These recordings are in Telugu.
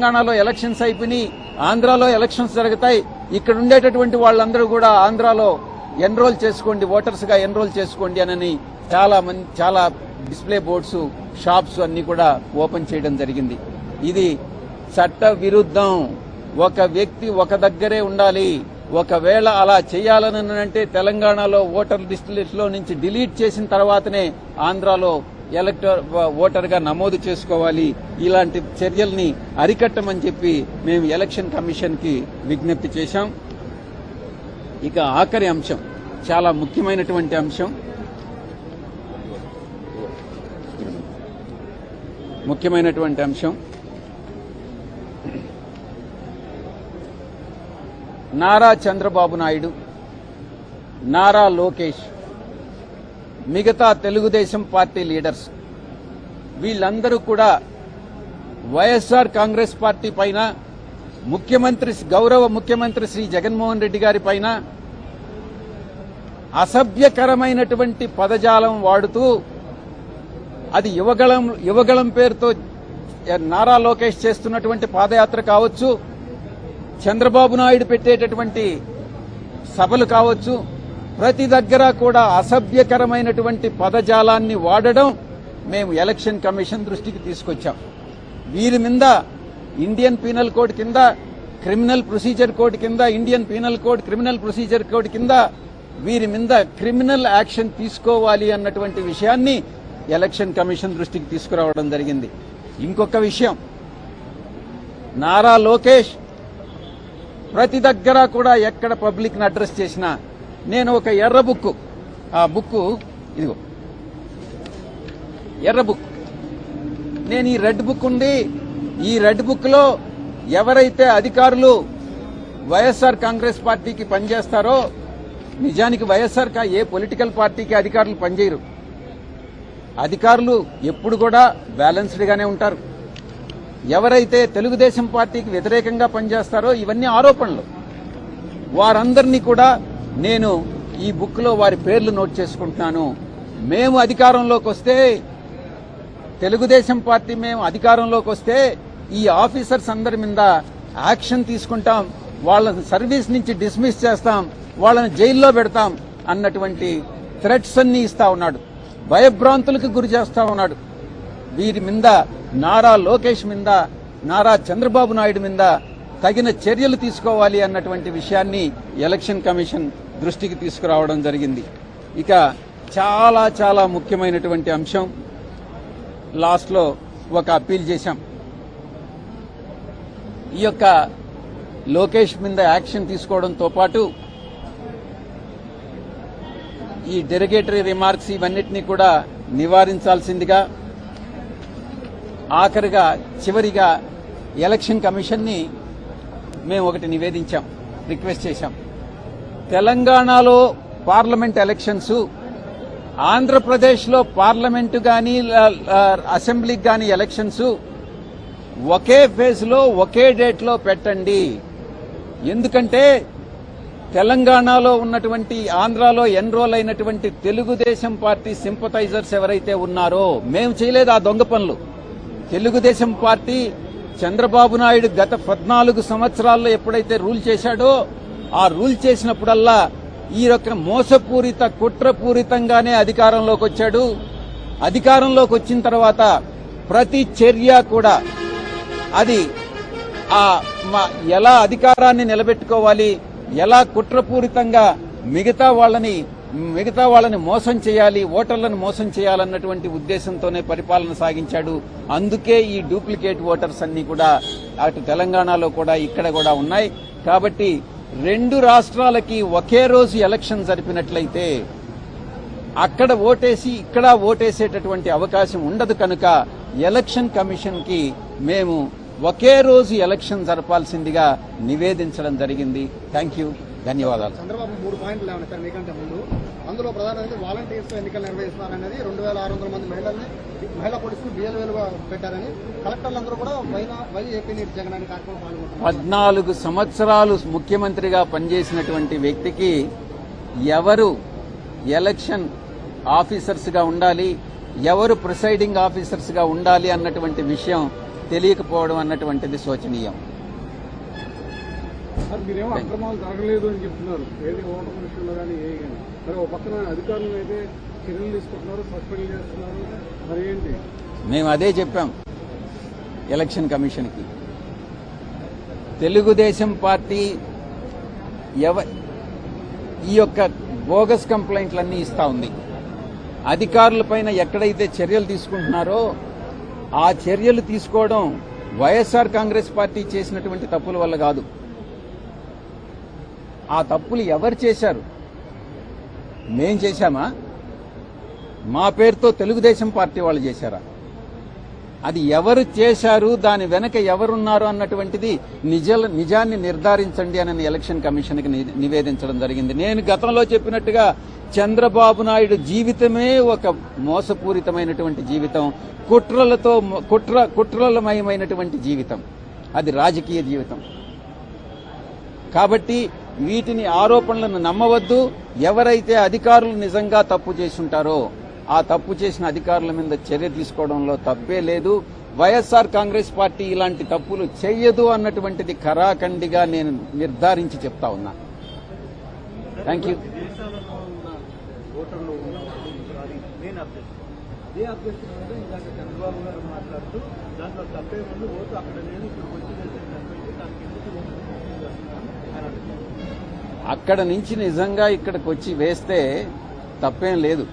తెలంగాణలో ఎలక్షన్స్ అయిపోయి ఆంధ్రాలో ఎలక్షన్స్ జరుగుతాయి. ఇక్కడ ఉండేటటువంటి వాళ్ళందరూ కూడా ఆంధ్రాలో ఎన్రోల్ చేసుకోండి ఓటర్స్గా ఎన్రోల్ చేసుకోండి అని చాలా మంది చాలా డిస్ప్లే బోర్డ్స్ షాప్స్ అన్ని కూడా ఓపెన్ చేయడం జరిగింది. ఇది చట్ట విరుద్ధం ఒక వ్యక్తి ఒక దగ్గరే ఉండాలి. ఒకవేళ అలా చేయాలని అంటే తెలంగాణలో ఓటర్ లిస్ట్లో నుంచి డిలీట్ చేసిన తర్వాతనే ఆంధ్రాలో ఎలక్టర్ ఓటర్గా నమోదు చేసుకోవాలి. ఇలాంటి చర్యల్ని అరికట్టమని చెప్పి మేము ఎలక్షన్ కమిషన్కి విజ్ఞప్తి చేశాం. ఇక ఆఖరి అంశం చాలా ముఖ్యమైనటువంటి అంశం. ముఖ్యమైనటువంటి అంశం. నారా చంద్రబాబు నాయుడు నారా లోకేష్ మిగతా తెలుగుదేశం పార్టీ లీడర్స్ వీళ్ళందరూ కూడా వైఎస్ఆర్ కాంగ్రెస్ పార్టీ పైన ముఖ్యమంత్రి గౌరవ ముఖ్యమంత్రి శ్రీ జగన్మోహన్ రెడ్డి గారి పైన అసభ్యకరమైనటువంటి పదజాలం వాడుతూ అది యువగళం యువగళం పేరుతో నారా లోకేష్ చేస్తున్నటువంటి పాదయాత్ర కావచ్చు చంద్రబాబు నాయుడు పెట్టేటటువంటి సభలు కావచ్చు ప్రతి దగ్గర కూడా అసభ్యకరమైనటువంటి పదజాలాన్ని వాడడం మేము ఎలక్షన్ కమిషన్ దృష్టికి తీసుకొచ్చాం. వీరి మీద ఇండియన్ పీనల్ కోడ్ కింద క్రిమినల్ ప్రొసీజర్ కోడ్ కింద Indian penal code criminal procedure code కింద వీరి మీద క్రిమినల్ యాక్షన్ తీసుకోవాలి అన్నటువంటి విషయాన్ని ఎలక్షన్ కమిషన్ దృష్టికి తీసుకురావడం జరిగింది. ఇంకొక విషయం. నారా లోకేష్ ప్రతి దగ్గర కూడా ఎక్కడ పబ్లిక్ని అడ్రస్ చేసినా నేను ఒక ఎర్ర బుక్ ఆ బుక్ ఇదిగో. ఎర్ర బుక్. నేను ఈ రెడ్ బుక్ ఉంది ఈ రెడ్ బుక్లో ఎవరైతే అధికారులు వైఎస్ఆర్ కాంగ్రెస్ పార్టీకి పనిచేస్తారో నిజానికి వైఎస్ఆర్ ఏ పొలిటికల్ పార్టీకి అధికారులు పనిచేయరు. అధికారులు ఎప్పుడు కూడా బ్యాలెన్స్డ్ గానే ఉంటారు. ఎవరైతే తెలుగుదేశం పార్టీకి వ్యతిరేకంగా పనిచేస్తారో ఇవన్నీ ఆరోపణలు. వారందరినీ కూడా నేను ఈ బుక్లో వారి పేర్లు నోట్ చేసుకుంటున్నాను. మేము అధికారంలోకి వస్తే తెలుగుదేశం పార్టీ మేము అధికారంలోకి వస్తే ఈ ఆఫీసర్స్ అందరి మీద యాక్షన్ తీసుకుంటాం. వాళ్ళ సర్వీస్ నుంచి డిస్మిస్ చేస్తాం. వాళ్ళని జైల్లో పెడతాం అన్నటువంటి థ్రెట్స్ అన్ని ఇస్తా ఉన్నాడు. భయభ్రాంతులకు గురి చేస్తా ఉన్నాడు. వీరి మీద నారా లోకేష్ మీద నారా చంద్రబాబు నాయుడు మీద తగిన చర్యలు తీసుకోవాలి అన్నటువంటి విషయాన్ని ఎలక్షన్ కమిషన్ దృష్టికి తీసుకురావడం జరిగింది. ఇక చాలా చాలా ముఖ్యమైనటువంటి అంశం లాస్ట్లో ఒక అప్పీల్ చేశాం. ఈ యొక్క లోకేష్ మీద యాక్షన్ తీసుకోవడంతో పాటు ఈ డెరిగేటరీ రిమార్క్స్ ఇవన్నిటినీ కూడా నివారించాల్సిందిగా ఆఖరిగా చివరిగా ఎలక్షన్ కమిషన్ని మేము ఒకటి నివేదించాం రిక్వెస్ట్ చేశాం. తెలంగాణలో పార్లమెంట్ ఎలక్షన్స్ ఆంధ్రప్రదేశ్లో పార్లమెంటు కానీ అసెంబ్లీకి కానీ ఎలక్షన్స్ ఒకే ఫేజ్లో ఒకే డేట్లో పెట్టండి. ఎందుకంటే తెలంగాణలో ఉన్నటువంటి ఆంధ్రాలో ఎన్రోల్ అయినటువంటి తెలుగుదేశం పార్టీ సింపథైజర్స్ ఎవరైతే ఉన్నారో మేము చేయలేదు ఆ దొంగ పనులు. తెలుగుదేశం పార్టీ చంద్రబాబు నాయుడు గత పద్నాలుగు సంవత్సరాల్లో ఎప్పుడైతే రూల్ చేశాడో ఆ రూల్ చేసినప్పుడల్లా ఈ యొక్క మోసపూరిత కుట్రపూరితంగానే అధికారంలోకి వచ్చాడు. అధికారంలోకి వచ్చిన తర్వాత ప్రతి చర్య కూడా అది ఆ ఎలా అధికారాన్ని నిలబెట్టుకోవాలి ఎలా కుట్రపూరితంగా మిగతా వాళ్ళని మిగతా వాళ్ళని మోసం చేయాలి ఓటర్లను మోసం చేయాలన్నటువంటి ఉద్దేశంతోనే పరిపాలన సాగించాడు. అందుకే ఈ డూప్లికేట్ ఓటర్స్ అన్ని కూడా అటు తెలంగాణలో కూడా ఇక్కడ కూడా ఉన్నాయి. కాబట్టి రెండు రాష్ట్రాలకి ఒకే రోజు ఎలక్షన్ జరిపినట్లయితే అక్కడ ఓటేసి ఇక్కడ ఓటేసేటటువంటి అవకాశం ఉండదు కనుక ఎలక్షన్ కమిషన్కి మేము ఒకే రోజు ఎలక్షన్ జరపాల్సిందిగా నివేదించడం జరిగింది. Thank you. ధన్యవాదాలు. చంద్రబాబు మూడు పాయింట్లు లేవని సార్ మీకంటే ముందు. అందులో ప్రధానంగా వాలంటీర్స్ ఎన్నికలు నిర్వహిస్తున్నారనేది రెండు వేల ఆరు వందల మంది మహిళల్ని మహిళా పోలీసులు బిఎల్వేలుగా పెట్టారని కలెక్టర్లందరూ కూడా వైన వై ఏపీ నీటి జగనాన్ని కార్యక్రమం పద్నాలుగు సంవత్సరాలు ముఖ్యమంత్రిగా పనిచేసినటువంటి వ్యక్తికి ఎవరు ఎలక్షన్ ఆఫీసర్స్గా ఉండాలి ఎవరు ప్రిసైడింగ్ ఆఫీసర్స్గా ఉండాలి అన్నటువంటి విషయం తెలియకపోవడం అన్నటువంటిది శోచనీయం. మీరేమో అక్రమాలు జరగలేదు అని చెప్తున్నారు. ఏది ఓటర్ విషయంలో కానీ ఏ కానీ. మరి ఒక పక్కన అధికారులు అయితే చర్యలు తీసుకుంటున్నారు సస్పెండ్ చేస్తున్నారు. మరి ఏంటి? మేము అదే చెప్పాం ఎలక్షన్ కమిషన్కి. తెలుగుదేశం పార్టీ ఎవ ఈ యొక్క బోగస్ కంప్లైంట్లన్నీ ఇస్తా ఉంది. అధికారులపైన ఎక్కడైతే చర్యలు తీసుకుంటున్నారో ఆ చర్యలు తీసుకోవడం వైఎస్ఆర్ కాంగ్రెస్ పార్టీ చేసినటువంటి తప్పుల వల్ల కాదు. ఆ తప్పులు ఎవరు చేశారు? మేం చేశామా? మా పేరుతో తెలుగుదేశం పార్టీ వాళ్ళు చేశారా? అది ఎవరు చేశారు? దాని వెనక ఎవరున్నారు అన్నటువంటిది నిజ నిజాన్ని నిర్ధారించండి అని ఎలక్షన్ కమిషన్కి ని- నివేదించడం జరిగింది. నేను గతంలో చెప్పినట్టుగా చంద్రబాబు నాయుడు జీవితమే ఒక మోసపూరితమైనటువంటి జీవితం. కుట్రలతో కుట్ర కుట్రలమయమైనటువంటి జీవితం. అది రాజకీయ జీవితం. కాబట్టి వీటిని ఆరోపణలను నమ్మవద్దు. ఎవరైతే అధికారులు నిజంగా తప్పు చేసి ఉంటారో ఆ తప్పు చేసిన అధికారుల మీద చర్య తీసుకోవడంలో తప్పే లేదు. వైఎస్ఆర్ కాంగ్రెస్ పార్టీ ఇలాంటి తప్పులు చెయ్యదు అన్నటువంటిది ఖరాఖండిగా నేను నిర్ధారించి చెప్తా ఉన్నా. థ్యాంక్ యూ అభ్యర్థి ఇందాక చంద్రబాబు గారు మాట్లాడుతూ దాంట్లో తప్పే ముందు ఓటు అక్కడ నేను ఇక్కడ అక్కడ నుంచి నిజంగా ఇక్కడికి వచ్చి వేస్తే తప్పేం లేదు.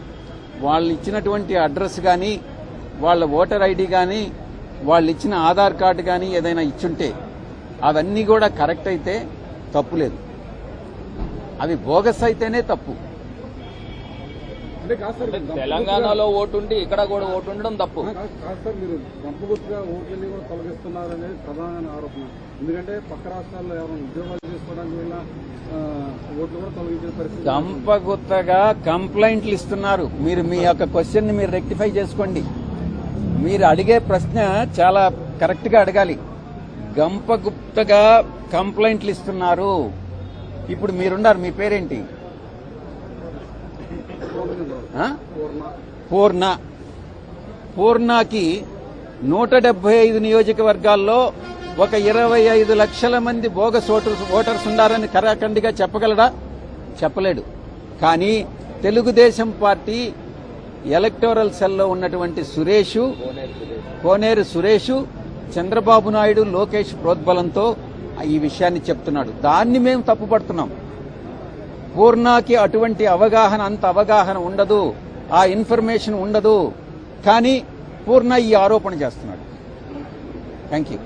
వాళ్ళు ఇచ్చినటువంటి అడ్రస్ కానీ వాళ్ళ ఓటర్ ఐడి కానీ వాళ్ళు ఇచ్చిన ఆధార్ కార్డు కానీ ఏదైనా ఇచ్చుంటే అవన్నీ కూడా కరెక్ట్ అయితే తప్పు లేదు. అవి బోగస్ అయితేనే తప్పు. తెలంగాణలో ఓటు ఉండి ఇక్కడ కూడా ఓటు ఉండడం తప్పు సార్ మీరు గంపగుర్తుగా ఓట్లన్నీ కూడా తొలగిస్తున్నారు అనేది ప్రధాన ఆరోపణ. ఎందుకంటే పక్క రాష్ట్రాల్లో ఎవరైనా ఉద్యోగాలు చేసుకోవడానికి వెళ్ళినా ఓట్లు కూడా తొలగించే పరిస్థితి గంపగుత్తగా కంప్లైంట్లు ఇస్తున్నారు. మీరు మీ యొక్క క్వశ్చన్ని మీరు రెక్టిఫై చేసుకోండి. మీరు అడిగే ప్రశ్న చాలా కరెక్ట్గా అడగాలి. గంపగుప్తగా కంప్లైంట్లు ఇస్తున్నారు. ఇప్పుడు మీరున్నారు మీ పేరేంటి? పూర్ణ. పూర్ణకి నూట డెబ్బై ఐదు నియోజకవర్గాల్లో ఒక ఇరవై ఐదు లక్షల మంది బోగస్ ఓటర్స్ ఓటర్స్ ఉన్నారని కరాఖండిగా చెప్పగలడా? చెప్పలేడు. కానీ తెలుగుదేశం పార్టీ ఎలక్టోరల్ సెల్లో ఉన్నటువంటి సురేషు కోనేరు సురేషు చంద్రబాబు నాయుడు లోకేష్ ప్రోద్బలంతో ఈ విషయాన్ని చెప్తున్నాడు. దాన్ని మేము తప్పుపడుతున్నాం. పూర్ణాకి అటువంటి అవగాహన అంత అవగాహన ఉండదు. ఆ ఇన్ఫర్మేషన్ ఉండదు. కానీ పూర్ణ ఈ ఆరోపణ చేస్తున్నాడు. Thank you